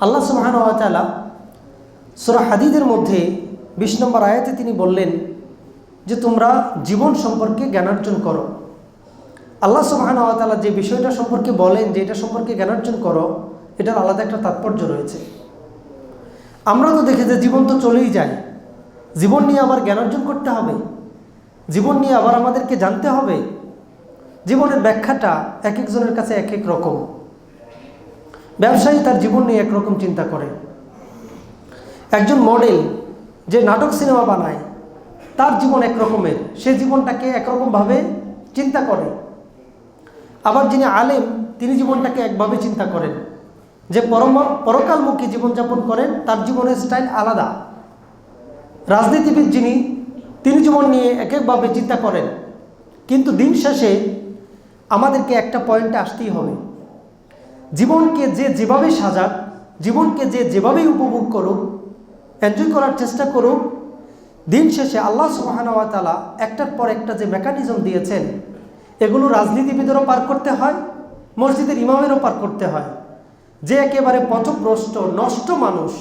আল্লাহ সুবাহানুয়াতালা সুরা হাদিদের মধ্যে বিশ নম্বর আয়াতে তিনি বললেন যে, তোমরা জীবন সম্পর্কে জ্ঞানার্জন করো। আল্লাহ সুবাহানুয়াতালা যে বিষয়টা সম্পর্কে বলেন যে, এটা সম্পর্কে জ্ঞানার্জন করো, এটার আলাদা একটা তাৎপর্য রয়েছে। আমরা তো দেখি যে জীবন তো চলেই যায়। জীবন নিয়ে আবার জ্ঞানার্জন করতে হবে। জীবন নিয়ে আবার আমাদেরকে জানতে হবে। জীবনের ব্যাখ্যাটা এক একজনের কাছে এক এক রকম। ব্যবসায়ী তার জীবন নিয়ে একরকম চিন্তা করে। একজন মডেল যে নাটক সিনেমা বানায়, তার জীবন একরকমের। সে জীবনটাকে একরকমভাবে চিন্তা করে। আবার যিনি আলেম, তিনি জীবনটাকে একভাবে চিন্তা করেন। যে পরম, পরকালমুখী জীবনযাপন করেন, তার জীবনের স্টাইল আলাদা। রাজনীতিবিদ যিনি, তিনি জীবন নিয়ে এক একভাবে চিন্তা করেন। কিন্তু দিন শেষে আমাদেরকে একটা পয়েন্টে আসতেই হবে। জীবনকে যে যেভাবে সাজাক, জীবনকে যে যেভাবে উপভোগ করুক এনজয় করার চেষ্টা করুক, দিন শেষে আল্লাহ সুবাহানওয়াতালা একটার পর একটা যে মেকানিজম দিয়েছেন, এগুলো রাজনীতিবিদেরও পার করতে হয়, মসজিদের ইমামেরও পার করতে হয়। যে একেবারে পথভ্রষ্ট, নষ্ট মানুষ,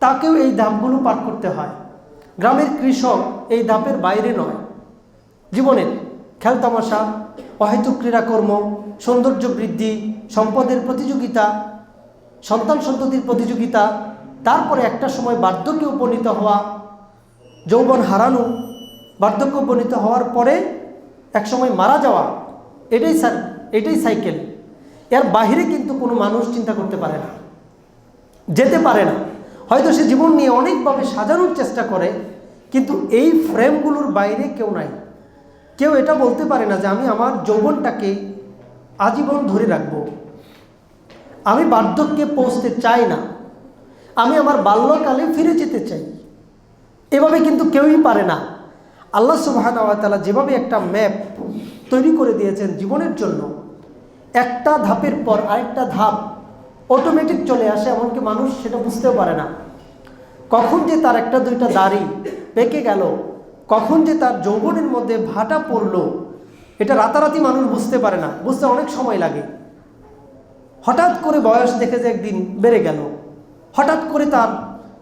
তাকেও এই ধাপগুলো পার করতে হয়। গ্রামের কৃষক এই ধাপের বাইরে নয়। জীবনের খেলতামাশা অহেতুক ক্রীড়াকর্ম, সৌন্দর্য বৃদ্ধি, সম্পদের প্রতিযোগিতা, সন্তান সন্ততির প্রতিযোগিতা, তারপরে একটা সময় বার্ধক্যে উপনীত হওয়া, যৌবন হারানো, বার্ধক্য উপনীত হওয়ার পরে এক সময় মারা যাওয়া, এটাই এটাই সাইকেল এর বাহিরে কিন্তু কোনো মানুষ চিন্তা করতে পারে না, যেতে পারে না। হয়তো সে জীবন নিয়ে অনেকভাবে সাজানোর চেষ্টা করে, কিন্তু এই ফ্রেমগুলোর বাইরে কেউ নাই। কেউ এটা বলতে পারে না যে আমি আমার যৌবনটাকে আজীবন ধরে রাখব। আমি বার্ধক্যে পৌঁছতে চাই না। আমি আমার বাল্যকালে ফিরে যেতে চাই। এভাবে কিন্তু কেউই পারে না। আল্লাহ সুবাহানওয়াতালা যেভাবে একটা ম্যাপ তৈরি করে দিয়েছেন জীবনের জন্য, একটা ধাপের পর আরেকটা ধাপ অটোমেটিক চলে আসে, এমনকি মানুষ সেটা বুঝতেও পারে না। কখন যে তার একটা দুইটা দাড়ি পেকে গেল কখন যে তার যৌবনের মধ্যে ভাটা পড়ল, এটা রাতারাতি মানুষ বুঝতে পারে না, বুঝতে অনেক সময় লাগে। হঠাৎ করে বয়স দেখে যে একদিন বেড়ে গেল। হঠাৎ করে তার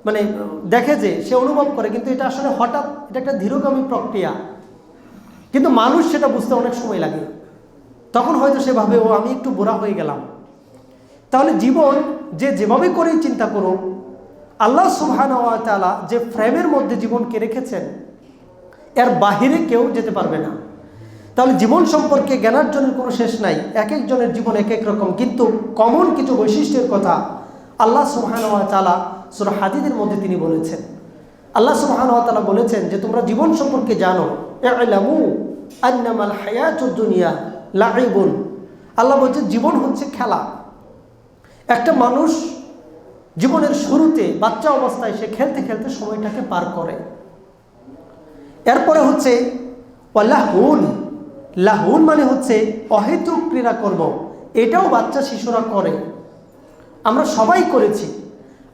মানে দেখে যে সে অনুভব করে, কিন্তু এটা আসলে হঠাৎ, এটা একটা ধীরগামী প্রক্রিয়া। কিন্তু মানুষ সেটা বুঝতে অনেক সময় লাগে। তখন হয়তো সে ভাবে, ও, আমি একটু বোরা হয়ে গেলাম। তাহলে জীবন যে যেভাবে করেই চিন্তা করুন আল্লাহ সুবহানাহু যে ফ্রেমের মধ্যে জীবনকে রেখেছেন এর বাহিরে কেউ যেতে পারবে না। তাহলে জীবন সম্পর্কে জ্ঞানার্জনের কোনো শেষ নাই। এক একজনের জীবন এক এক রকম। কিন্তু কমন কিছু বৈশিষ্ট্যের কথা আল্লাহ সুবহানাহু সুরা হাদিদের মধ্যে তিনি বলেছেন। আল্লাহ সুবহানাহু বলেছেন যে, তোমরা জীবন সম্পর্কে জানো। আল্লাহ বলছেন, জীবন হচ্ছে খেলা। একটা মানুষ জীবনের শুরুতে বাচ্চা অবস্থায় সে খেলতে খেলতে সময়টাকে পার করে। এরপরে হচ্ছে লাহুন লাহুন মানে হচ্ছে অহেতুক ক্রীড়া করব এটাও বাচ্চা শিশুরা করে। আমরা সবাই করেছি।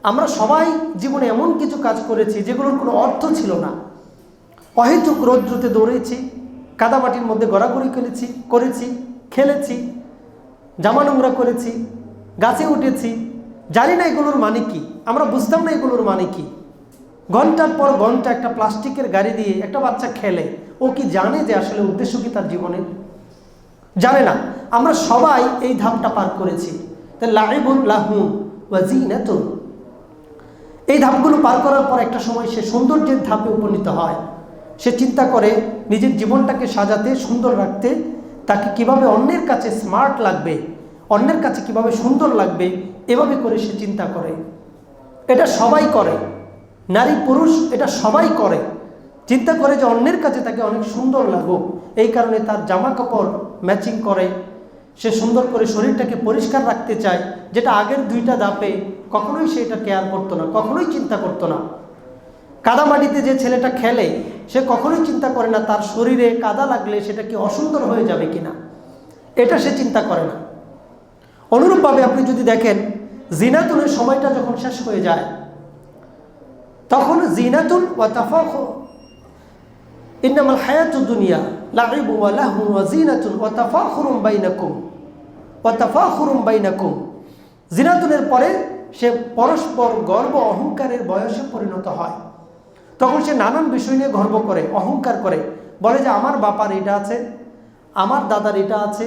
আমরা সবাই জীবনে এমন কিছু কাজ করেছি যেগুলোর কোনো অর্থ ছিল না। অহেতুক রৌদ্রতে দৌড়েছি, কাদামাটির মধ্যে গড়াগড়ি খেলেছি, করেছি, খেলেছি, জামা নোংরা করেছি, গাছে উঠেছি। জানি না এগুলোর মানে কি। আমরা বুঝতাম না এগুলোর মানে কি। ঘণ্টার পর ঘণ্টা একটা প্লাস্টিকের গাড়ি দিয়ে একটা বাচ্চা খেলে, ও কি জানে যে আসলে উদ্দেশ্য কি তার জীবনে? জানে না। আমরা সবাই এই ধাপটা পার করেছি। লাইবুল লাহুন ওয়াজিনাতুন এই ধাপগুলো পার করার পর একটা সময় সে সৌন্দর্যের ধাপে উপনীত হয়। সে চিন্তা করে নিজের জীবনটাকে সাজাতে, সুন্দর রাখতে, তাকে কীভাবে অন্যের কাছে স্মার্ট লাগবে, অন্যের কাছে কীভাবে সুন্দর লাগবে, এভাবে করে সে চিন্তা করে। এটা সবাই করে। নারী পুরুষ এটা সবাই করে। চিন্তা করে যে অন্যের কাছে তাকে অনেক সুন্দর লাগুক। এই কারণে তার জামা কাপড় ম্যাচিং করে। সে সুন্দর করে শরীরটাকে পরিষ্কার রাখতে চায়, যেটা আগের দুইটা দাপে কখনোই সে এটা কেয়ার করতো না, কখনোই চিন্তা করতো না। কাদামাটিতে যে ছেলেটা খেলে, সে কখনোই চিন্তা করে না তার শরীরে কাদা লাগলে সেটা কি অসুন্দর হয়ে যাবে কিনা। এটা সে চিন্তা করে না। অনুরূপভাবে আপনি যদি দেখেন জিনাতুনের সময়টা যখন শেষ হয়ে যায় তখন জিনাতুন ওয়া হায়াতুদ দুনিয়া জিনাতুন ওয়া বাইনাকুম। জিনাতুনের পরে সে পরস্পর গর্ব, অহংকারের বয়সে পরিণত হয়। তখন সে নানান বিষয় নিয়ে গর্ব করে, অহংকার করে। বলে যে, আমার বাপার এটা আছে, আমার দাদার এটা আছে,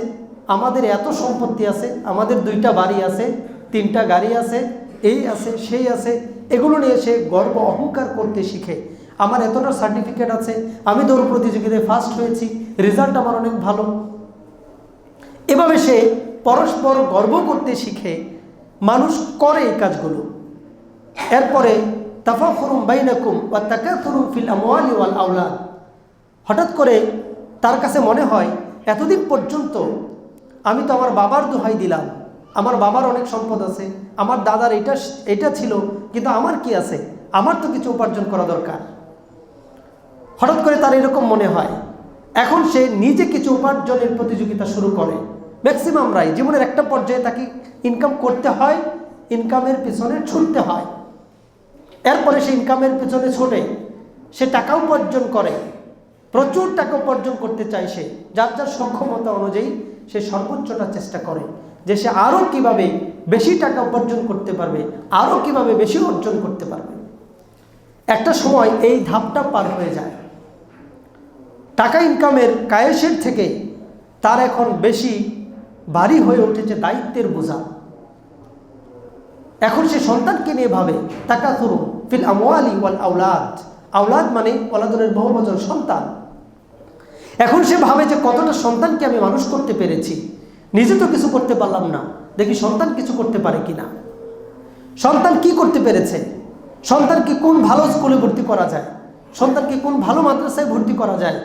আমাদের এত সম্পত্তি আছে, আমাদের দুইটা বাড়ি আছে, তিনটা গাড়ি আছে, এই আছে, সেই আছে। এগুলো নিয়ে সে গর্ব অহংকার করতে শিখে। আমার এতটা সার্টিফিকেট আছে, আমি দৌড় প্রতিযোগিতায় ফার্স্ট হয়েছি রেজাল্ট আমার অনেক ভালো। এভাবে সে পরস্পর গর্ব করতে শিখে, মানুষ করে এই কাজগুলো। এরপরে তাফাফরুম বাইনাকুম বা তাকাফরুম ফিল আমওয়ালি ওয়াল আওলাদ। হঠাৎ করে তার কাছে মনে হয়, এতদিন পর্যন্ত আমি তো আমার বাবার দোহাই দিলাম। আমার বাবার অনেক সম্পদ আছে, আমার দাদার এটা এটা ছিল, কিন্তু আমার কি আছে? আমার তো কিছু উপার্জন করা দরকার। হঠাৎ করে তার এরকম মনে হয়। এখন সে নিজে কিছু উপার্জনের প্রতিযোগিতা শুরু করে। ম্যাক্সিমামরাই জীবনের একটা পর্যায়ে তাকে ইনকাম করতে হয় ইনকামের পিছনে ছুটতে হয়। এরপরে সে ইনকামের পিছনে ছোটে। সে টাকা উপার্জন করে। প্রচুর টাকা উপার্জন করতে চায় সে। যার যার সক্ষমতা অনুযায়ী সে সর্বোচ্চটা চেষ্টা করে। যে সে আরও কীভাবে বেশি টাকা উপার্জন করতে পারবে আরও কীভাবে বেশি অর্জন করতে পারবে। একটা সময় এই ধাপটা পার হয়ে যায়। টাকা ইনকামের কায়েসের থেকে তার এখন বেশি ভারী হয়ে উঠেছে দায়িত্বের বোঝা। এখন সে সন্তানকে নিয়ে ভাবে টাকা তুরু ফিল আমওয়ালি ওয়াল আউলাদ আউলাদ মানে ওলাদনের বছর সন্তান। এখন সে ভাবে যে কতটা সন্তানকে আমি মানুষ করতে পেরেছি। নিজে তো কিছু করতে পারলাম না। দেখি সন্তান কিছু করতে পারে কিনা। সন্তান কি করতে পেরেছে? সন্তানকে কোন ভালো স্কুলে ভর্তি করা যায়? সন্তানকে কোন ভালো মাদ্রাসায় ভর্তি করা যায়?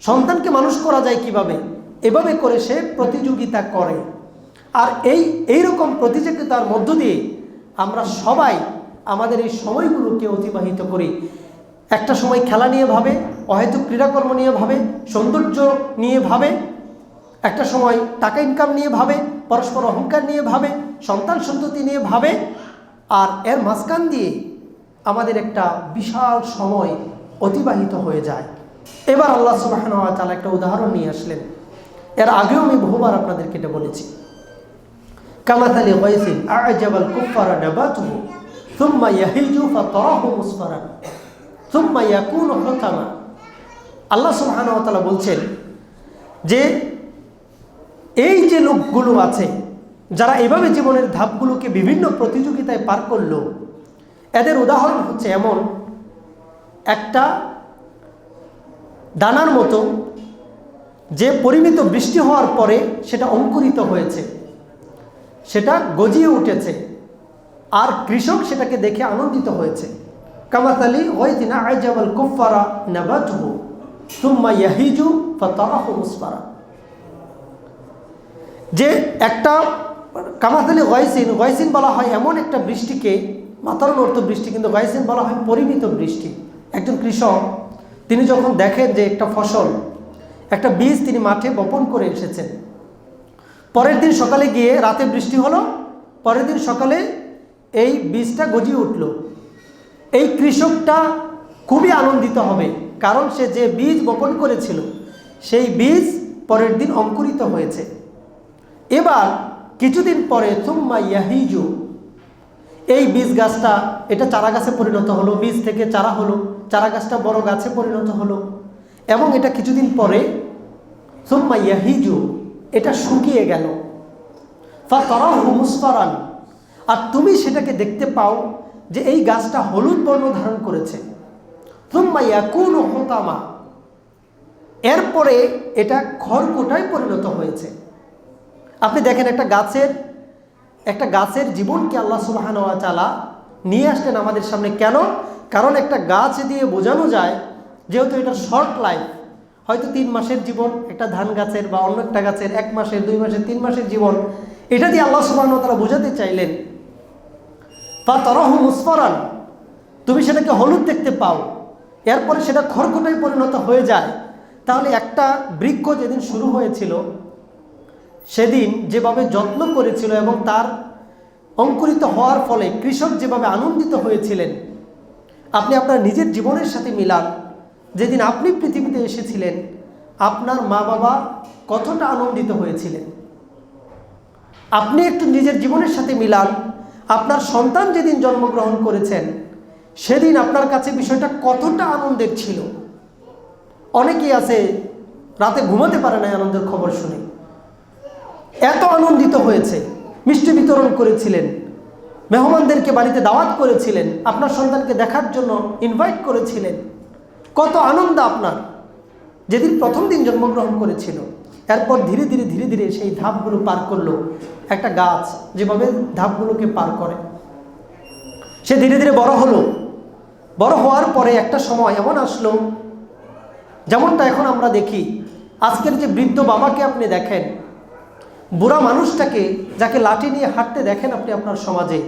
সন্তানকে মানুষ করা যায় কীভাবে? এভাবে করে সে প্রতিযোগিতা করে। আর এই এই রকম প্রতিযোগিতার মধ্য দিয়ে আমরা সবাই আমাদের এই সময়গুলোকে অতিবাহিত করি। একটা সময় খেলা নিয়ে ভাবে, অহেতুক ক্রীড়াকর্ম নিয়ে ভাবে, সৌন্দর্য নিয়ে ভাবে একটা সময় টাকা ইনকাম নিয়ে ভাবে, পরস্পর অহংকার নিয়ে ভাবে, সন্তান সন্ততি নিয়ে ভাবে, আর এর মাঝখান দিয়ে আমাদের একটা বিশাল সময় অতিবাহিত হয়ে যায়। এবার আল্লাহ সুবাহ তালা একটা উদাহরণ নিয়ে আসলেন। এর আগেও আমি বহুবার আপনাদেরকে এটা বলেছি। কামাতালি ওয়াইসিন আজাবাল কুফারা নাবাতুহু থুম্মা ইয়াহিজু ফাতারাহু মুসফারান থুম্মা ইয়াকুনু হুতামা। আল্লাহ সুবহানাহু ওয়া বলছেন যে এই যে লোকগুলো আছে, যারা এভাবে জীবনের ধাপগুলোকে বিভিন্ন প্রতিযোগিতায় পার করল, এদের উদাহরণ হচ্ছে এমন, একটা দানার মতো যে পরিমিত বৃষ্টি হওয়ার পরে সেটা অঙ্কুরিত হয়েছে, সেটা গজিয়ে উঠেছে, আর কৃষক সেটাকে দেখে আনন্দিত হয়েছে। কামাতালি ওয়াইদিনা আইজাবাল কুফারা নাবাতুহু, সুম্মা ইয়াহিজু ফাতারাহু মুসফারা। যে একটা কামাতালি গয়সিন গয়সিন বলা হয় এমন একটা বৃষ্টিকে মাতারণ অর্থ বৃষ্টি কিন্তু গয়সিন বলা হয় পরিমিত বৃষ্টি। একজন কৃষক, তিনি যখন দেখেন যে একটা ফসল, একটা বীজ তিনি মাঠে বপন করে এসেছেন। পরের দিন সকালে গিয়ে রাতে বৃষ্টি হলো, পরের দিন সকালে এই বীজটা গজিয়ে উঠল। এই কৃষকটা খুবই আনন্দিত হবে, কারণ সে যে বীজ বপন করেছিল, সেই বীজ পরের দিন অঙ্কুরিত হয়েছে। এবার কিছুদিন পরে থুম্মা ইয়াহিজু, এই বীজ গাছটা, এটা চারা গাছে পরিণত হলো, বীজ থেকে চারা হলো, চারা গাছটা বড় গাছে পরিণত হলো। এবং এটা কিছুদিন পরে সুম্মা ইয়াহিজু, এটা শুকিয়ে গেল। ফা তরা হুমুসফারান আর তুমি সেটাকে দেখতে পাও যে এই গাছটা হলুদ বর্ণ ধারণ করেছে। সুম্মা ইয়াকুন হোতামা, এরপরে এটা খড়কুটায় পরিণত হয়েছে। আপনি দেখেন একটা গাছের একটা গাছের জীবনকে আল্লাহ সুবাহান চালা নিয়ে আসলেন আমাদের সামনে। কেন? কারণ একটা গাছ দিয়ে বোঝানো যায়, যেহেতু এটা শর্ট লাইফ হয়তো তিন মাসের জীবন, একটা ধান গাছের বা অন্য একটা গাছের এক মাসের, দুই মাসের, তিন মাসের জীবন, এটা দিয়ে আল্লাহ সুবাহন তারা বোঝাতে চাইলেন বা তরহ মুসফরান তুমি সেটাকে হলুদ দেখতে পাও, এরপরে সেটা খড়কুটায় পরিণত হয়ে যায়। তাহলে একটা বৃক্ষ যেদিন শুরু হয়েছিল সেদিন যেভাবে যত্ন করেছিল এবং তার অঙ্কুরিত হওয়ার ফলে কৃষক যেভাবে আনন্দিত হয়েছিলেন, আপনি আপনার নিজের জীবনের সাথে মিলান। যেদিন আপনি পৃথিবীতে এসেছিলেন, আপনার মা বাবা কতটা আনন্দিত হয়েছিলেন। আপনি একটু নিজের জীবনের সাথে মিলান। আপনার সন্তান যেদিন জন্মগ্রহণ করেছেন, সেদিন আপনার কাছে বিষয়টা কতটা আনন্দের ছিল। অনেকেই আছে, রাতে ঘুমাতে পারে না আনন্দের খবর শুনে। এত আনন্দিত হয়েছে, মিষ্টি বিতরণ করেছিলেন, মেহমানদেরকে বাড়িতে দাওয়াত করেছিলেন, আপনার সন্তানকে দেখার জন্য ইনভাইট করেছিলেন। কত আনন্দ আপনার। যেদিন প্রথম দিন জন্মগ্রহণ করেছিল, এরপর ধীরে ধীরে ধীরে ধীরে সেই ধাপগুলো পার করল। একটা গাছ যেভাবে ধাপগুলোকে পার করে, সে ধীরে ধীরে বড় হলো। বড় হওয়ার পরে একটা সময় এমন আসলো, যেমনটা এখন আমরা দেখি, আজকের যে বৃদ্ধ বাবাকে আপনি দেখেন বুড়া মানুষটাকে যাকে লাঠি নিয়ে হাঁটতে দেখেন আপনি আপনার সমাজে,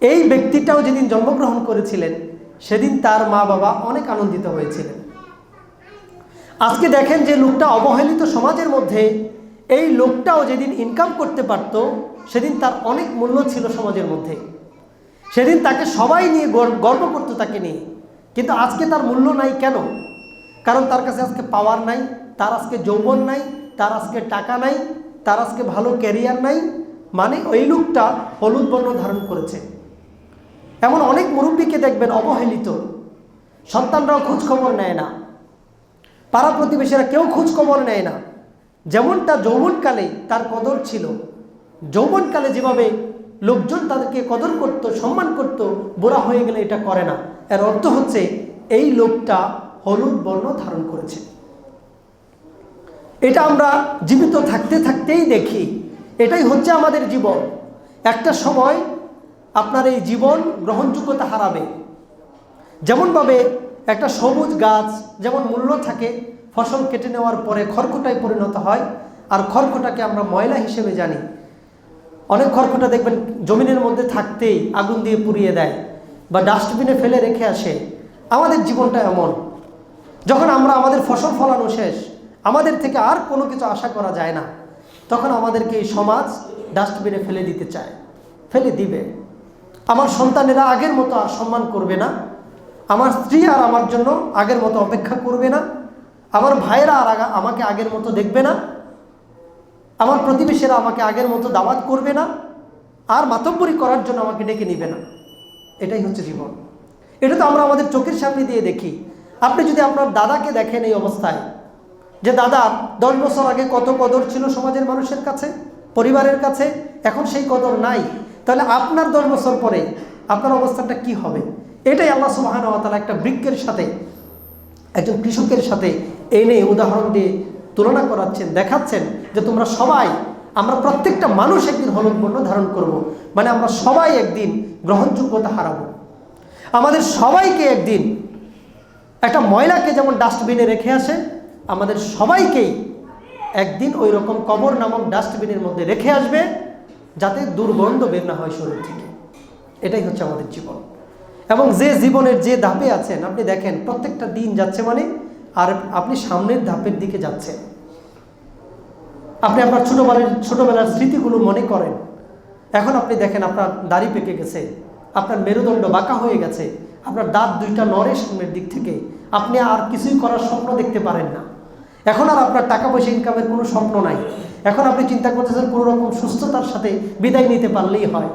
এই ব্যক্তিটাও যেদিন জন্মগ্রহণ করেছিলেন, সেদিন তার মা বাবা অনেক আনন্দিত হয়েছিলেন। আজকে দেখেন যে লোকটা অবহেলিত সমাজের মধ্যে, এই লোকটাও যেদিন ইনকাম করতে পারত, সেদিন তার অনেক মূল্য ছিল সমাজের মধ্যে। সেদিন তাকে সবাই নিয়ে গর্ব করতো তাকে নিয়ে। কিন্তু আজকে তার মূল্য নাই কেন? কারণ তার কাছে আজকে পাওয়ার নাই, তার আজকে যৌবন নাই, তার আজকে টাকা নাই তার আজকে ভালো ক্যারিয়ার নাই মানে ওই লোকটা হলুদ বর্ণ ধারণ করেছে। এমন অনেক মুরব্বীকে দেখবেন অবহেলিত। সন্তানরাও খোঁজ খবর নেয় না। পাড়া প্রতিবেশীরা কেউ খোঁজ খবর নেয় না। যেমনটা যৌবনকালে তার কদর ছিল। যৌবনকালে যেভাবে লোকজন তাদেরকে কদর করত, সম্মান করত, বুড়া হয়ে গেলে এটা করে না। এর অর্থ হচ্ছে, এই লোকটা হলুদ বর্ণ ধারণ করেছে। এটা আমরা জীবিত থাকতে থাকতেই দেখি। এটাই হচ্ছে আমাদের জীবন। একটা সময় আপনার এই জীবন গ্রহণযোগ্যতা হারাবে। যেমনভাবে একটা সবুজ গাছ যেমন মূল্য থাকে, ফসল কেটে নেওয়ার পরে খড়কুটায় পরিণত হয়, আর খড়কুটাকে আমরা ময়লা হিসেবে জানি। অনেক খড়কুটা দেখবেন জমিনের মধ্যে থাকতেই আগুন দিয়ে পুড়িয়ে দেয় বা ডাস্টবিনে ফেলে রেখে আসে। আমাদের জীবনটা এমন। যখন আমরা আমাদের ফসল ফলানো শেষ আমাদের থেকে আর কোনো কিছু আশা করা যায় না। তখন আমাদেরকে এই সমাজ ডাস্টবিনে ফেলে দিতে চায়, ফেলে দিবে। আমার সন্তানেরা আগের মতো আর সম্মান করবে না। আমার স্ত্রী আর আমার জন্য আগের মতো অপেক্ষা করবে না। আমার ভাইয়েরা আর আমাকে আগের মতো দেখবে না। আমার প্রতিবেশীরা আমাকে আগের মতো দাওয়াত করবে না। আর মাতব্বরি করার জন্য আমাকে ডেকে নিবে না। এটাই হচ্ছে জীবন। এটা তো আমরা আমাদের চোখের সামনে দিয়ে দেখি। আপনি যদি আপনার দাদাকে দেখেন এই অবস্থায় যে দাদা, দশ বছর আগে কত কদর ছিল সমাজের মানুষের কাছে, পরিবারের কাছে? এখন সেই কদর নাই। তাহলে আপনার দশ বছর পরে আপনার অবস্থানটা কি হবে? এটাই আল্লাহ সুবাহান তালা একটা বৃক্ষের সাথে, একজন কৃষকের সাথে এনে উদাহরণ দিয়ে তুলনা করাচ্ছেন, দেখাচ্ছেন যে তোমরা সবাই, আমরা প্রত্যেকটা মানুষ একদিন হলুদ ধারণ করব। মানে আমরা সবাই একদিন গ্রহণযোগ্যতা হারাবো। আমাদের সবাইকে একদিন একটা ময়লাকে যেমন ডাস্টবিনে রেখে আসে আমাদের সবাইকেই একদিন ওই রকম কবর নামক ডাস্টবিনের মধ্যে রেখে আসবে যাতে দুর্গন্ধ বের না হয় শরীর থেকে। এটাই হচ্ছে আমাদের জীবন। এবং যে জীবনের যে ধাপে আছেন, আপনি দেখেন প্রত্যেকটা দিন যাচ্ছে মানে আর আপনি সামনের ধাপের দিকে যাচ্ছেন। আপনি আপনার ছোটোবেলার ছোটোবেলার স্মৃতিগুলো মনে করেন। এখন আপনি দেখেন আপনার দাড়ি পেকে গেছে, আপনার মেরুদণ্ড বাঁকা হয়ে গেছে, আপনার দাঁত দুইটা নড়ে সামনের দিক থেকে, আপনি আর কিছুই করার স্বপ্ন দেখতে পারেন না। এখন আর আপনার টাকা পয়সা ইনকামের কোনো স্বপ্ন নাই। এখন আপনি চিন্তা করতেছেন কোনো রকম সুস্থতার সাথে বিদায় নিতে পারলেই হয়।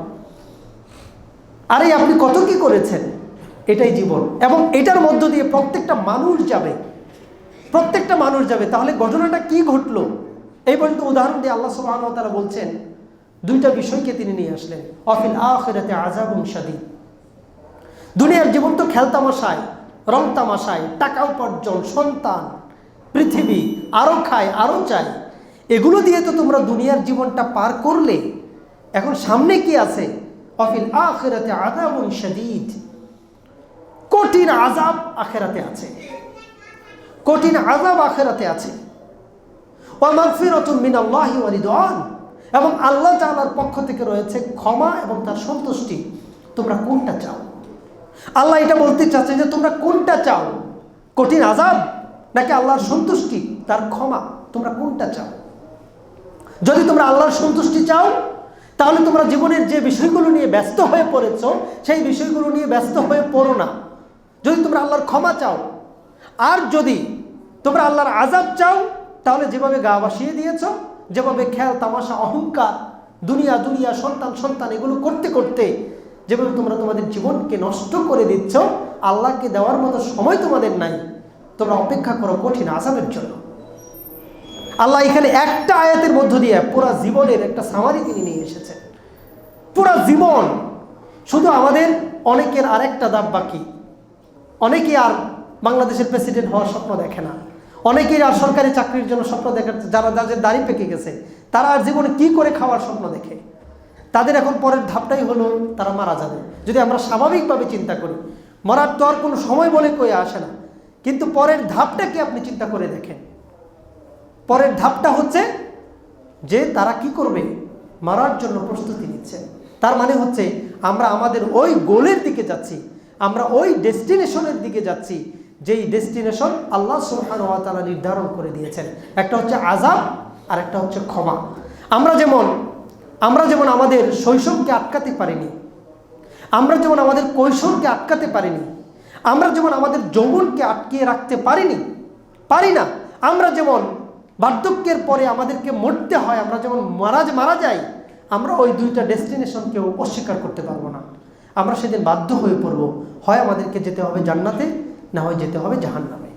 আরে, আপনি কত কি করেছেন? এটাই জীবন। এবং এটার মধ্য দিয়ে প্রত্যেকটা মানুষ যাবে। প্রত্যেকটা মানুষ যাবে। তাহলে ঘটনাটা কি ঘটলো? এই পর্যন্ত উদাহরণ দিয়ে আল্লাহ সুবাহ তারা বলছেন, দুইটা বিষয়কে তিনি নিয়ে আসলেন। অফিল আখেরাতে আজাব সাদিদ দুনিয়ার জীবন তো খেলতামাশায় রং তামাশায় টাকা উপার্জন, সন্তান পৃথিবী আরও খায় আরও চায় এগুলো দিয়ে তো তোমরা দুনিয়ার জীবনটা পার করলে। এখন সামনে কি আছে? অফিল আখেরাতে আজাব সাদিদ কঠিন আজাব আখেরাতে আছে। কঠিন আজাব আখেরাতে আছে। এবং আল্লাহ তাআলার পক্ষ থেকে রয়েছে ক্ষমা এবং তার সন্তুষ্টি। তোমরা কোনটা চাও? আল্লাহ এটা বলতে চাচ্ছে যে তোমরা কোনটা চাও? কঠিন আজাব নাকি আল্লাহর সন্তুষ্টি? তার ক্ষমা। তোমরা কোনটা চাও? যদি তোমরা আল্লাহর সন্তুষ্টি চাও, তাহলে তোমরা জীবনের যে বিষয়গুলো নিয়ে ব্যস্ত হয়ে পড়েছ, সেই বিষয়গুলো নিয়ে ব্যস্ত হয়ে পড়ো না। যদি তোমরা আল্লাহর ক্ষমা চাও, আর যদি তোমরা আল্লাহর আজাব চাও, তাহলে যেভাবে গা বাসিয়ে দিয়েছ, যেভাবে খেয়াল, তামাশা, অহংকার, দুনিয়া দুনিয়া, সন্তান সন্তান, এগুলো করতে করতে যেভাবে তোমরা তোমাদের জীবনকে নষ্ট করে দিচ্ছ, আল্লাহকে দেওয়ার মতো সময় তোমাদের নাই। তোমরা অপেক্ষা করো কঠিন আসামের জন্য। আল্লাহ এখানে একটা আয়াতের মধ্য দিয়ে পুরা জীবনের একটা সামারি তিনি নিয়ে এসেছেন। পুরা জীবন শুধু আমাদের অনেকের আরেকটা দাব বাকি। অনেকে আর বাংলাদেশের প্রেসিডেন্ট হওয়ার স্বপ্ন দেখে না। অনেকেই আর সরকারি চাকরির জন্য স্বপ্ন দেখে যারা যাদের দাড়ি পেকে গেছে, তারা আর জীবনে কি করে খাওয়ার স্বপ্ন দেখে? তাদের এখন পরের ধাপটাই হলো তারা মারা যাবে। যদি আমরা স্বাভাবিকভাবে চিন্তা করি, মরার তো আর কোনো সময় বলে কয়ে আসে না। কিন্তু পরের ধাপটাকে আপনি চিন্তা করে দেখেন? পরের ধাপটা হচ্ছে যে তারা কি করবে? মারার জন্য প্রস্তুতি নিচ্ছে। তার মানে হচ্ছে আমরা আমাদের ওই গোলের দিকে যাচ্ছি, আমরা ওই ডেস্টিনেশনের দিকে যাচ্ছি, যেই ডেস্টিনেশন আল্লাহ সুবহান ওয়া তাআলা নির্ধারণ করে দিয়েছেন। একটা হচ্ছে আজাব আর একটা হচ্ছে ক্ষমা। আমরা যেমন আমরা যেমন আমাদের শৈশবকে আটকাতে পারিনি, আমরা যেমন আমাদের কৈশোরকে আটকাতে পারিনি আমরা যেমন আমাদের যৌবনকে আটকিয়ে রাখতে পারিনি, পারি না, আমরা যেমন বার্ধক্যের পরে আমাদেরকে মরতে হয়, আমরা যেমন মারা মারা যাই, আমরা ওই দুইটা ডেস্টিনেশনকেও অস্বীকার করতে পারব না। আমরা সেদিন বাধ্য হয়ে পড়ব, হয় আমাদেরকে যেতে হবে জান্নাতে, না হয় যেতে হবে জাহান্নামে।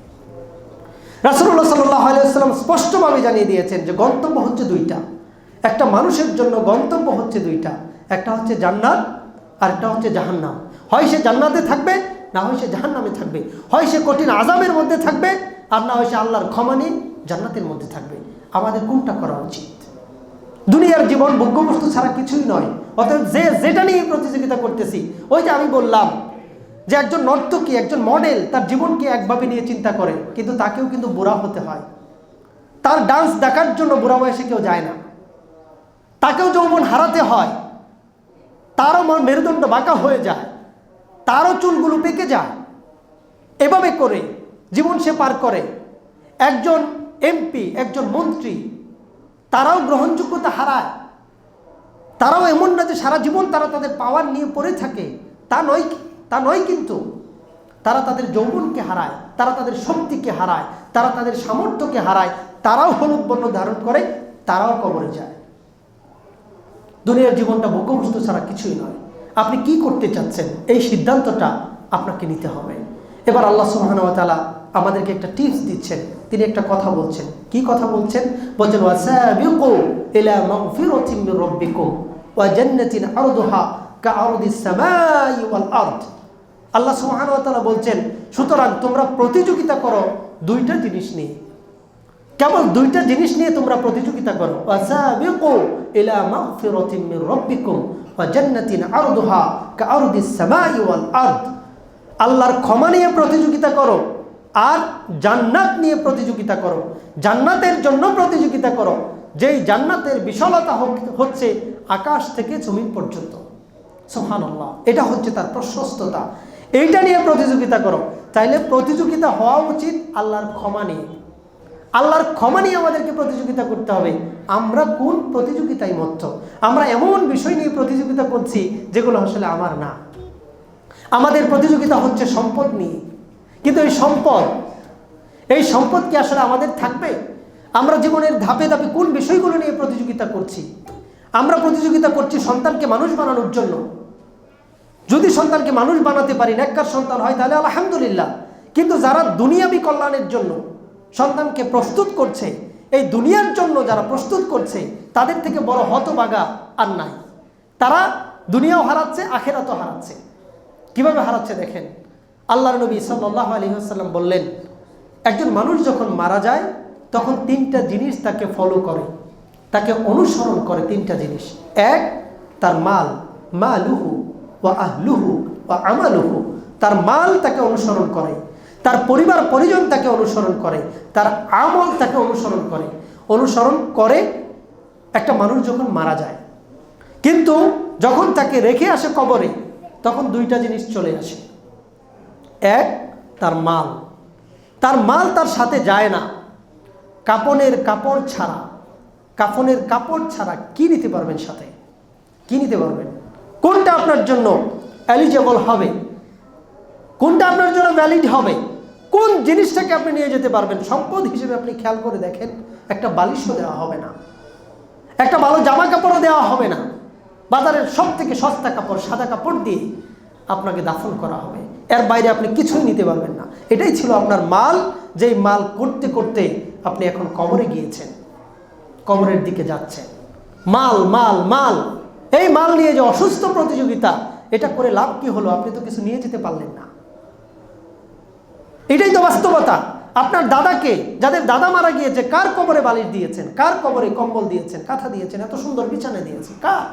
রাসুল্লাহ সাল্লাহ আলাইসাল্লাম স্পষ্টভাবে জানিয়ে দিয়েছেন যে গন্তব্য হচ্ছে দুইটা। একটা মানুষের জন্য গন্তব্য হচ্ছে দুইটা, একটা হচ্ছে জান্নাত আর একটা হচ্ছে জাহান্নাম। হয় সে জান্নাতে থাকবে না হয় সে জাহান্নামে থাকবে। হয় সে কঠিন আজাবের মধ্যে থাকবে, আর না হয় সে আল্লাহর ক্ষমা নিয়ে জান্নাতের মধ্যে থাকবে। আমাদের কোনটা করা উচিত। দুনিয়ার জীবন ভোগ্যবস্তু ছাড়া কিছুই নয়। অর্থাৎ যে যেটা নিয়ে প্রতিযোগিতা করতেছি, ওই যে আমি বললাম যে একজন নর্তকী, একজন মডেল, তার জীবনকে একভাবে নিয়ে চিন্তা করে, কিন্তু তাকেও কিন্তু বুড়া হতে হয়। তার ডান্স দেখার জন্য বুড়া বয়সে কেউ যায় না। তাকেও যৌবন হারাতে হয়। তারও মেরুদণ্ড বাঁকা হয়ে যায়। তারও চুলগুলো পেকে যায়। এভাবে করে জীবন সে পার করে। একজন এমপি, একজন মন্ত্রী, তারাও গ্রহণযোগ্যতা হারায়। তারাও এমন না যে সারা জীবন তারা তাদের পাওয়ার নিয়ে পড়ে থাকে। তা নয় তা নয় কিন্তু তারা তাদের যৌবনকে হারায়, তারা তাদের শক্তিকে হারায়, তারা তাদের সামর্থ্যকে হারায়, তারাও হলুদ বর্ণ ধারণ করে, তারাও কবরে যায়। দুনিয়ার জীবনটা ভোগ্যবস্তু ছাড়া কিছুই নয়। আপনি কি করতে চাচ্ছেন? এই সিদ্ধান্তটা আপনাকে নিতে হবে। এবার আল্লাহ সুবাহানুয়াতালা আমাদেরকে একটা টিপস দিচ্ছেন। তিনি একটা কথা বলছেন। কি কথা বলছেন? বলছেন আল্লাহ সুবহানাহু বলছেন, সুতরাং তোমরা প্রতিযোগিতা করো দুইটা জিনিস নিয়ে। কেবল দুইটা জিনিস নিয়ে তোমরা প্রতিযোগিতা করো। ওয়াসাবিকু ইলা মাগফিরাতিন মির রাব্বিকুম ওয়া আল্লাহর ক্ষমা নিয়ে প্রতিযোগিতা করো আর জান্নাত নিয়ে প্রতিযোগিতা করো। জান্নাতের জন্য প্রতিযোগিতা করো। যেই জান্নাতের বিশালতা হচ্ছে আকাশ থেকে জমিন পর্যন্ত। সোহান আল্লাহ এটা হচ্ছে তার প্রশস্ততা। এইটা নিয়ে প্রতিযোগিতা করো। তাইলে প্রতিযোগিতা হওয়া উচিত আল্লাহর ক্ষমা নিয়ে। আল্লাহর ক্ষমা নিয়ে আমাদেরকে প্রতিযোগিতা করতে হবে। আমরা কোন প্রতিযোগিতায় মত্ত? আমরা এমন বিষয় নিয়ে প্রতিযোগিতা করছি যেগুলো আসলে আমার না। আমাদের প্রতিযোগিতা হচ্ছে সম্পদ নিয়ে। কিন্তু এই সম্পদ এই সম্পদ কি আসলে আমাদের থাকবে? আমরা জীবনের ধাপে ধাপে কোন বিষয়গুলো নিয়ে প্রতিযোগিতা করছি? আমরা প্রতিযোগিতা করছি সন্তানকে মানুষ বানানোর জন্য। যদি সন্তানকে মানুষ বানাতে পারি, নেককার সন্তান হয়, তাহলে আলহামদুলিল্লাহ। কিন্তু যারা দুনিয়াবি কল্যাণের জন্য সন্তানকে প্রস্তুত করছে, এই দুনিয়ার জন্য যারা প্রস্তুত করছে, তাদের থেকে বড় হতবাগা আর নাই। তারা দুনিয়াও হারাচ্ছে, আখেরাতও হারাচ্ছে। কীভাবে হারাচ্ছে দেখেন? আল্লাহর নবী সাল্লাহ আলী আসাল্লাম বললেন, একজন মানুষ যখন মারা যায়, তখন তিনটা জিনিস তাকে ফলো করে, তাকে অনুসরণ করে তিনটা জিনিস। এক, তার মাল মা লুহু ও আহলুহু ও আমালুহু। তার মাল তাকে অনুসরণ করে। তার পরিবার পরিজন তাকে অনুসরণ করে, তার আমল তাকে অনুসরণ করে। অনুসরণ করে একটা মানুষ যখন মারা যায়, কিন্তু যখন তাকে রেখে আসে কবরে, তখন দুইটা জিনিস চলে আসে। এক, তার মাল। তার মাল তার সাথে যায় না। কাপনের কাপড় ছাড়া। কাফনের কাপড় ছাড়া কি নিতে পারবেন সাথে? কি নিতে পারবেন? কোনটা আপনার জন্য এলিজেবল হবে? কোনটা আপনার জন্য ভ্যালিড হবে? কোন জিনিসটাকে আপনি নিয়ে যেতে পারবেন? সম্পদ হিসেবে আপনি খেয়াল করে দেখেন, একটা বালিশও দেওয়া হবে না। একটা ভালো জামা কাপড়ও দেওয়া হবে না। বাজারের সব থেকে সস্তা কাপড়, সাদা কাপড় দিয়ে আপনাকে দাফন করা হবে। এর বাইরে আপনি কিছুই নিতে পারবেন না। এটাই ছিল আপনার মাল। যেই মাল করতে করতে আপনি এখন কবরে গিয়েছেন, কবরের দিকে যাচ্ছেন। মাল মাল মাল। এই মাল নিয়ে যে অসুস্থ প্রতিযোগিতা, এটা করে লাভ কি হলো? আপনি তো কিছু নিয়ে যেতে পারলেন না। এটাই তো বাস্তবতা। আপনার দাদাকে, যাদের দাদা মারা গিয়েছে, কার কবরে বালিশ দিয়েছেন? কার কবরে কম্বল দিয়েছেন? কাঁথা দিয়েছেন? এত সুন্দর বিছানা দিয়েছেন। কার?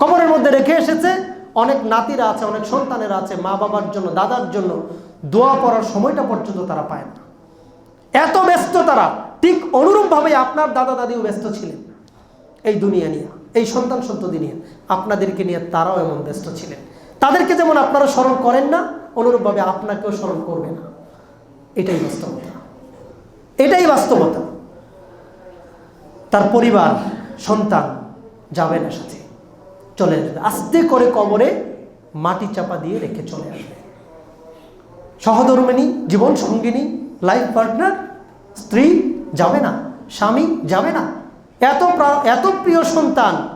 কবরের মধ্যে রেখে এসেছে। অনেক নাতিরা আছে, অনেক সন্তানেরা আছে মা বাবার জন্য, দাদার জন্য। দোয়া পড়ার সময়টা পর্যন্ত তারা পায় না। এত ব্যস্ত তারা। ঠিক অনুরূপভাবে আপনার দাদা দাদিও ব্যস্ত ছিলেন। এই দুনিয়া নিয়ে, এই সন্তান সন্ততি নিয়ে। আপনাদেরকে নিয়ে তারাও এমন ব্যস্ত ছিলেন। তাদেরকে যেমন আপনারা স্মরণ করেন না অনুরূপভাবে আপনাকেও স্মরণ করবে না। এটাই বাস্তবতা। এটাই বাস্তবতা। তার পরিবার, সন্তান যাবে না সাথে। চলে আসবে। আস্তে করে কবরে মাটি চাপা দিয়ে রেখে চলে আসবে। সহধর্মিনী, জীবন সঙ্গিনী লাইফ পার্টনার স্ত্রী যাবে না, স্বামী যাবে না। এত এত প্রিয় সন্তান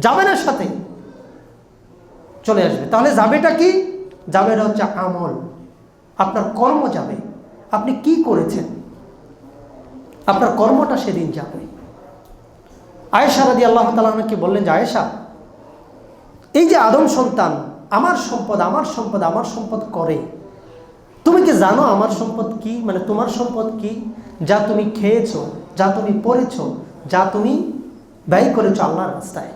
যাবে না সাথে। চলে আসবে। তাহলে যাবেটা কি? যাবেটা হচ্ছে আমল। আপনার কর্ম যাবে। আপনি কি করেছেন? আপনার কর্মটা সেদিন যাবে। আয়েশা রাদি আল্লাহ তালাকে বললেন যে, আয়েশা, এই যে আদম সন্তান, আমার সম্পদ আমার সম্পদ আমার সম্পদ করে। তুমি কি জানো আমার সম্পদ কি? মানে তোমার সম্পদ কি? যা তুমি খেয়েছো, যা তুমি পড়েছো, যা তুমি ব্যয় করেছ আল্লাহর রাস্তায়।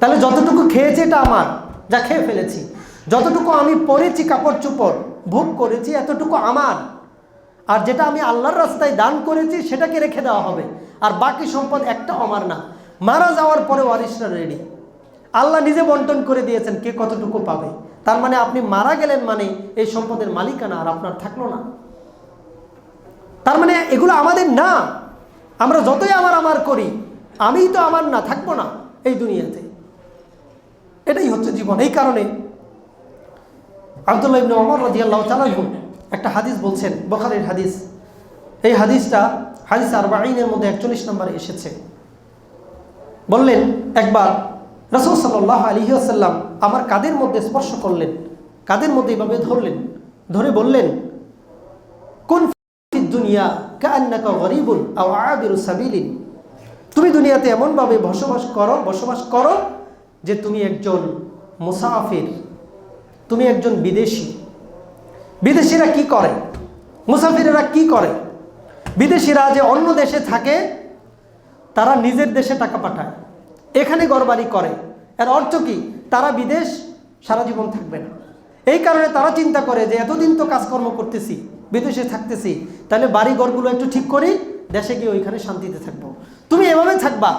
তাহলে যতটুকু খেয়েছে এটা আমার, যা খেয়ে ফেলেছি। যতটুকু আমি পরেছি কাপড় চোপড়, ভোগ করেছি, এতটুকু আমার। আর যেটা আমি আল্লাহর রাস্তায় দান করেছি, সেটাকে রেখে দেওয়া হবে। আর বাকি সম্পদ একটা আমার না। মারা যাওয়ার পরে ওয়ারিসরা রেডি আল্লাহ নিজে বন্টন করে দিয়েছেন কে কতটুকু পাবে। তার মানে আপনি মারা গেলেন মানে এই সম্পদের মালিকানা আর আপনার থাকল না। তার মানে এগুলো আমাদের না। আমরা যতই আমার আমার করি, আমিই তো আমার না, থাকব না এই দুনিয়াতে। এটাই হচ্ছে জীবন। এই কারণে আবদুল্লাহ ইবনে ওমর রাদিয়াল্লাহু তাআলা একটা হাদিস বলছেন, বখারির হাদিস। এই হাদিসটা হাদিস আরবাঈনের মধ্যে একচল্লিশ নম্বরে এসেছে। বললেন, একবার রসুল সাল্লাহ আলী আসাল্লাম আমার কাদের মধ্যে স্পর্শ করলেন কাদের মধ্যে এভাবে ধরলেন, ধরে বললেন, কোন দুনিয়া কান্নাকা গরিবুন আও আবিরু সাবিলিন? তুমি দুনিয়াতে এমনভাবে বসবাস করো বসবাস করো যে তুমি একজন মুসাফির। তুমি একজন বিদেশি। বিদেশিরা কি করে? মুসাফিরেরা কি করে? বিদেশিরা যে অন্য দেশে থাকে, তারা নিজের দেশে টাকা পাঠায়। এখানে গড়বাড়ি করে। এর অর্থ কি? তারা বিদেশ সারা জীবন থাকবে না। এই কারণে তারা চিন্তা করে যে, এতদিন তো কাজকর্ম করতেছি, বিদেশে থাকতেছি, তাহলে বাড়ি ঘরগুলো একটু ঠিক করি, দেশে গিয়ে ওইখানে শান্তিতে থাকব। তুমি এভাবে থাকবা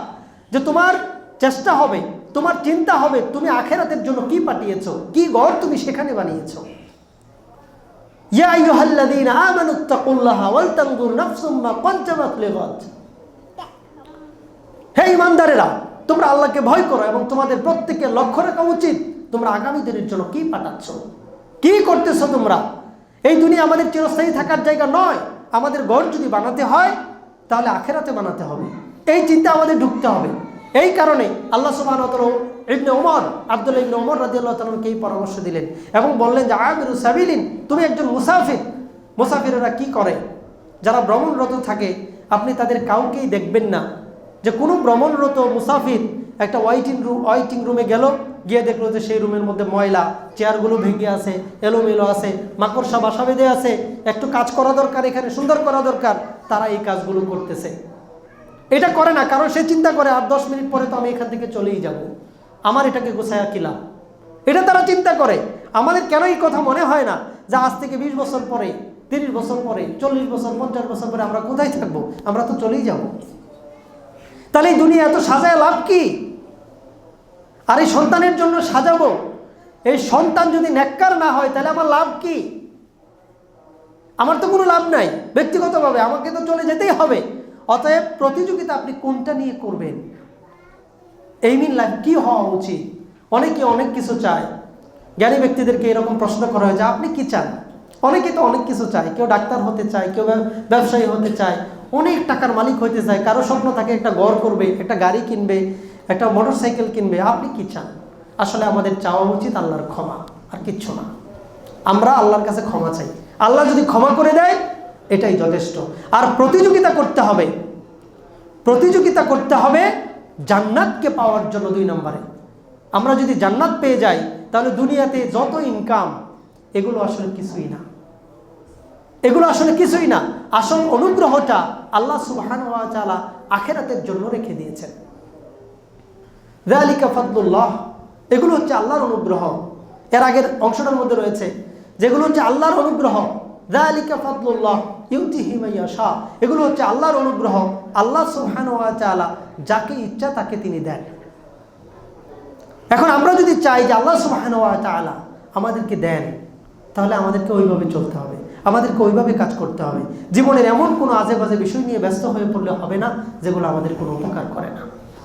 যে তোমার চেষ্টা হবে তোমার চিন্তা হবে, তুমি আখেরাতের জন্য কি পাঠিয়েছ? কি ঘর তুমি সেখানে বানিয়েছ? হে ইমানদারেরা, তোমরা আল্লাহকে ভয় করো এবং তোমাদের প্রত্যেকের লক্ষ্য রাখা উচিত, তোমরা আগামী দিনের জন্য কি পাঠাচ্ছ? কি করতেছো তোমরা? এই দুনিয়া আমাদের চিরস্থায়ী থাকার জায়গা নয়। আমাদের ঘর যদি বানাতে হয়, তাহলে আখেরাতে বানাতে হবে। এই চিন্তা আমাদের ঢুকতে হবে। এই কারণে আল্লাহ সুবাহ ইবনে ওমর আব্দুল্লাহ ইবনে ওমর রাদিয়াল্লাহু তাআলাকে এই পরামর্শ দিলেন এবং বললেন যে, আমিরু সাবিলিন, তুমি একজন মুসাফির। মুসাফিরেরা কি করে? যারা ভ্রমণরত থাকে, আপনি তাদের কাউকেই দেখবেন না। যে কোনো ভ্রমণরত মুসাফির একটা ওয়াইটিং রুম ওয়াইটিং রুমে গেল, গিয়ে দেখল যে সেই রুমের মধ্যে ময়লা, চেয়ারগুলো ভেঙে আছে, এলোমেলো আছে, মাকড়সা বাসা বেঁধে আছে, একটু কাজ করা দরকার, এখানে সুন্দর করা দরকার, তারা এই কাজগুলো করতেছে। এটা করে না, কারণ সে চিন্তা করে, আর দশ মিনিট পরে তো আমি এখান থেকে চলেই যাব। আমার এটাকে গোছায়া কিলাম এটা তারা চিন্তা করে। আমাদের কেন এই কথা মনে হয় না যে আজ থেকে বিশ বছর পরে, তিরিশ বছর পরে, চল্লিশ বছর, পঞ্চাশ বছর পরে আমরা কোথায় থাকব? আমরা তো চলেই যাব। তাহলে এই দুনিয়া এত সাজায় লাভ কি? আর এই সন্তানের জন্য সাজাবো? এই সন্তান যদি নেককার না হয়, তাহলে আমার লাভ কি? আমার তো কোনো লাভ নাই। ব্যক্তিগতভাবে আমাকে তো চলে যেতেই হবে। অতএব প্রতিযোগিতা আপনি কোনটা নিয়ে করবেন? এই মিন লাইফ কী হওয়া উচিত? অনেকে অনেক কিছু চায়। জ্ঞানী ব্যক্তিদেরকে এরকম প্রশ্ন করা হয় যে, আপনি কি চান? অনেকে তো অনেক কিছু চায়। কেউ ডাক্তার হতে চায়, কেউ ব্যবসায়ী হতে চায়। অনেক টাকার মালিক হতে চায়। কারও স্বপ্ন থাকে একটা ঘর করবে, একটা গাড়ি কিনবে, একটা মোটর সাইকেল কিনবে। আপনি কি চান? আসলে আমাদের চাওয়া উচিত আল্লাহর ক্ষমা, আর কিচ্ছু না। আমরা আল্লাহর কাছে ক্ষমা চাই। আল্লাহ যদি ক্ষমা করে দেয় এটাই যথেষ্ট। আর প্রতিযোগিতা করতে হবে। প্রতিযোগিতা করতে হবে জান্নাতকে পাওয়ার জন্য দুই নম্বরে। আমরা যদি জান্নাত পেয়ে যাই, তাহলে দুনিয়াতে যত ইনকাম, এগুলো আসলে কিছুই না। এগুলো আসলে কিছুই না। আসল অনুগ্রহটা আল্লাহ ওয়া তাআলা আখেরাতের জন্য রেখে দিয়েছেন। যালিকা ফাদলুল্লাহ, এগুলো হচ্ছে আল্লাহর অনুগ্রহ। এর আগের অংশটার মধ্যে রয়েছে, যেগুলো হচ্ছে আল্লাহর অনুগ্রহ। যালিকা ফাদলুল্লাহ ইউতিহি মান ইয়াশা এগুলো হচ্ছে আল্লাহর অনুগ্রহ। আল্লাহ তাআলা যাকে ইচ্ছা তাকে তিনি দেন। এখন আমরা যদি চাই যে আল্লাহ তাআলা আমাদেরকে দেন, তাহলে আমাদেরকে ওইভাবে চলতে হবে। আমাদেরকে ওইভাবে কাজ করতে হবে। জীবনের এমন কোনো আজে বাজে বিষয় নিয়ে ব্যস্ত হয়ে পড়লে হবে না, যেগুলো আমাদের কোনো উপকার করে না।